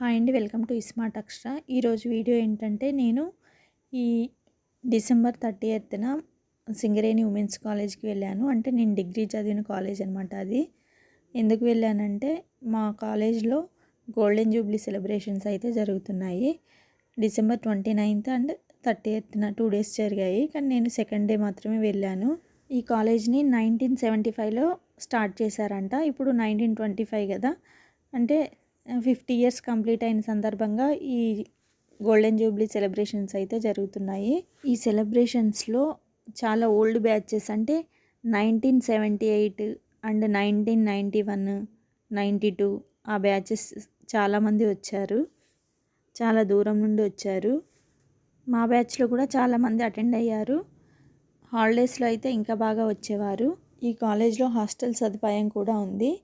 Hi అండి welcome to iSmart అక్షర. ఈరోజు video ఏంటంటే నేను ఈ డిసెంబర్ థర్టీ ఎయిత్న సింగరేణి ఉమెన్స్ కాలేజ్కి వెళ్ళాను. అంటే నేను డిగ్రీ చదివిన కాలేజ్ అనమాట అది. ఎందుకు వెళ్ళానంటే మా కాలేజ్లో గోల్డెన్ జూబ్లీ సెలబ్రేషన్స్ అయితే జరుగుతున్నాయి. December twenty ninth and thirty ఎయిత్న two days జరిగాయి. కానీ నేను సెకండ్ డే మాత్రమే వెళ్ళాను. ఈ కాలేజ్ని నైన్టీన్ సెవెంటీ ఫైవ్లో స్టార్ట్ చేశారంట. ఇప్పుడు నైన్టీన్ ట్వంటీ ఫైవ్ కదా. అంటే ఫిఫ్టీ ఇయర్స్ కంప్లీట్ అయిన సందర్భంగా ఈ గోల్డెన్ జూబ్లీ సెలబ్రేషన్స్ అయితే జరుగుతున్నాయి. ఈ సెలబ్రేషన్స్లో చాలా ఓల్డ్ బ్యాచెస్ అంటే nineteen seventy eight and nineteen ninety one ninety two ఆ బ్యాచెస్ చాలామంది వచ్చారు. చాలా దూరం నుండి వచ్చారు. మా బ్యాచ్లో కూడా చాలామంది అటెండ్ అయ్యారు. హాలిడేస్లో అయితే ఇంకా బాగా వచ్చేవారు. ఈ కాలేజ్లో హాస్టల్ సదుపాయం కూడా ఉంది.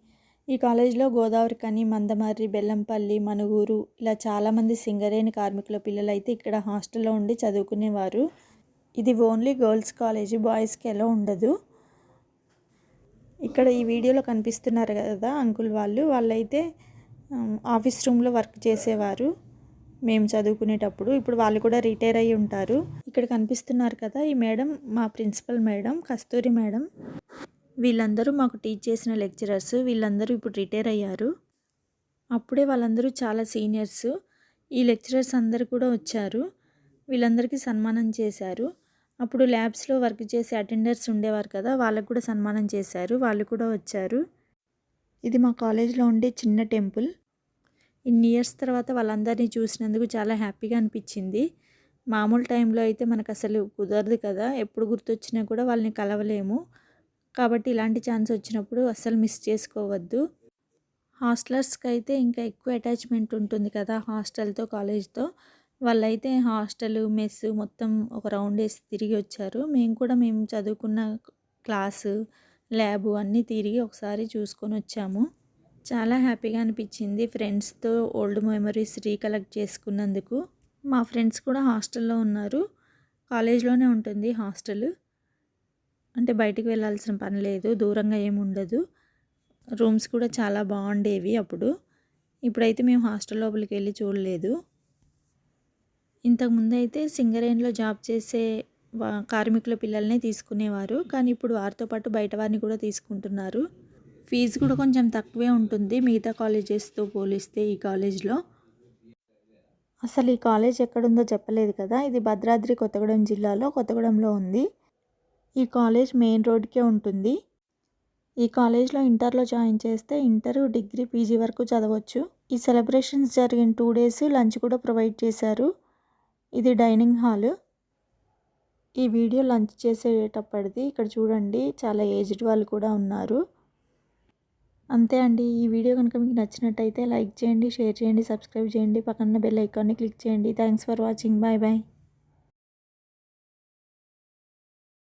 ఈ కాలేజ్లో గోదావరి కని మందమర్రి బెల్లంపల్లి మనుగూరు ఇలా చాలామంది సింగరేణి కార్మికుల పిల్లలు అయితే ఇక్కడ హాస్టల్లో ఉండి చదువుకునేవారు. ఇది ఓన్లీ గర్ల్స్ కాలేజీ బాయ్స్కి ఎలా ఉండదు. ఇక్కడ ఈ వీడియోలో కనిపిస్తున్నారు కదా అంకుల్ వాళ్ళు. వాళ్ళైతే ఆఫీస్ రూమ్లో వర్క్ చేసేవారు మేము చదువుకునేటప్పుడు. ఇప్పుడు వాళ్ళు కూడా రిటైర్ అయ్యి ఉంటారు. ఇక్కడ కనిపిస్తున్నారు కదా ఈ మేడం మా ప్రిన్సిపల్ మేడం కస్తూరి మేడం. వీళ్ళందరూ మాకు టీచ్ చేసిన లెక్చరర్స్ వీళ్ళందరూ ఇప్పుడు రిటైర్ అయ్యారు. అప్పుడే వాళ్ళందరూ చాలా సీనియర్స్ ఈ లెక్చరర్స్ అందరు కూడా వచ్చారు. వీళ్ళందరికీ సన్మానం చేశారు. అప్పుడు ల్యాబ్స్లో వర్క్ చేసే అటెండర్స్ ఉండేవారు కదా వాళ్ళకు కూడా సన్మానం చేశారు. వాళ్ళు కూడా వచ్చారు. ఇది మా కాలేజ్లో ఉండే చిన్న టెంపుల్ ఇన్ని ఇయర్స్ తర్వాత వాళ్ళందరినీ చూసినందుకు చాలా హ్యాపీగా అనిపించింది. మామూలు టైంలో అయితే మనకు అసలు కుదరదు కదా ఎప్పుడు గుర్తొచ్చినా కూడా వాళ్ళని కలవలేము. కాబట్టి ఇలాంటి ఛాన్స్ వచ్చినప్పుడు అస్సలు మిస్ చేసుకోవద్దు. హాస్టలర్స్కి అయితే ఇంకా ఎక్కువ అటాచ్మెంట్ ఉంటుంది కదా హాస్టల్తో కాలేజ్తో. వాళ్ళైతే హాస్టల్ మెస్ మొత్తం ఒక రౌండ్ వేసి తిరిగి వచ్చారు. మేము కూడా మేము చదువుకున్న క్లాసు ల్యాబ్ అన్నీ తిరిగి ఒకసారి చూసుకొని వచ్చాము. చాలా హ్యాపీగా అనిపించింది ఫ్రెండ్స్తో ఓల్డ్ మెమరీస్ రీకలెక్ట్ చేసుకున్నందుకు. మా ఫ్రెండ్స్ కూడా హాస్టల్లో ఉన్నారు. కాలేజ్లోనే ఉంటుంది హాస్టల్. అంటే బయటికి వెళ్ళాల్సిన పని లేదు దూరంగా ఏమి ఉండదు. రూమ్స్ కూడా చాలా బాగుండేవి అప్పుడు. ఇప్పుడైతే మేము హాస్టల్ లోపలికి వెళ్ళి చూడలేదు. ఇంతకుముందు అయితే సింగరేణిలో జాబ్ చేసే కార్మికుల పిల్లల్ని తీసుకునేవారు. కానీ ఇప్పుడు వారితో పాటు బయట వారిని కూడా తీసుకుంటున్నారు. ఫీజు కూడా కొంచెం తక్కువే ఉంటుంది మిగతా కాలేజెస్తో పోలిస్తే ఈ కాలేజ్లో. అసలు ఈ కాలేజ్ ఎక్కడుందో చెప్పలేదు కదా. ఇది భద్రాద్రి కొత్తగూడెం జిల్లాలో కొత్తగూడెంలో ఉంది. ఈ కాలేజ్ మెయిన్ రోడ్కే ఉంటుంది. ఈ కాలేజ్లో ఇంటర్లో జాయిన్ చేస్తే ఇంటర్ డిగ్రీ పీజీ వరకు చదవచ్చు. ఈ సెలబ్రేషన్స్ జరిగిన టూ డేస్ లంచ్ కూడా ప్రొవైడ్ చేశారు. ఇది డైనింగ్ హాల్. ఈ వీడియో లంచ్ చేసేటప్పటిది ఇక్కడ చూడండి. చాలా ఏజ్డ్ వాళ్ళు కూడా ఉన్నారు. అంతే అండి. ఈ వీడియో కనుక మీకు నచ్చినట్టయితే లైక్ చేయండి షేర్ చేయండి సబ్స్క్రైబ్ చేయండి. పక్కన బెల్ ఐకాన్ని క్లిక్ చేయండి. Thanks for watching. Bye bye.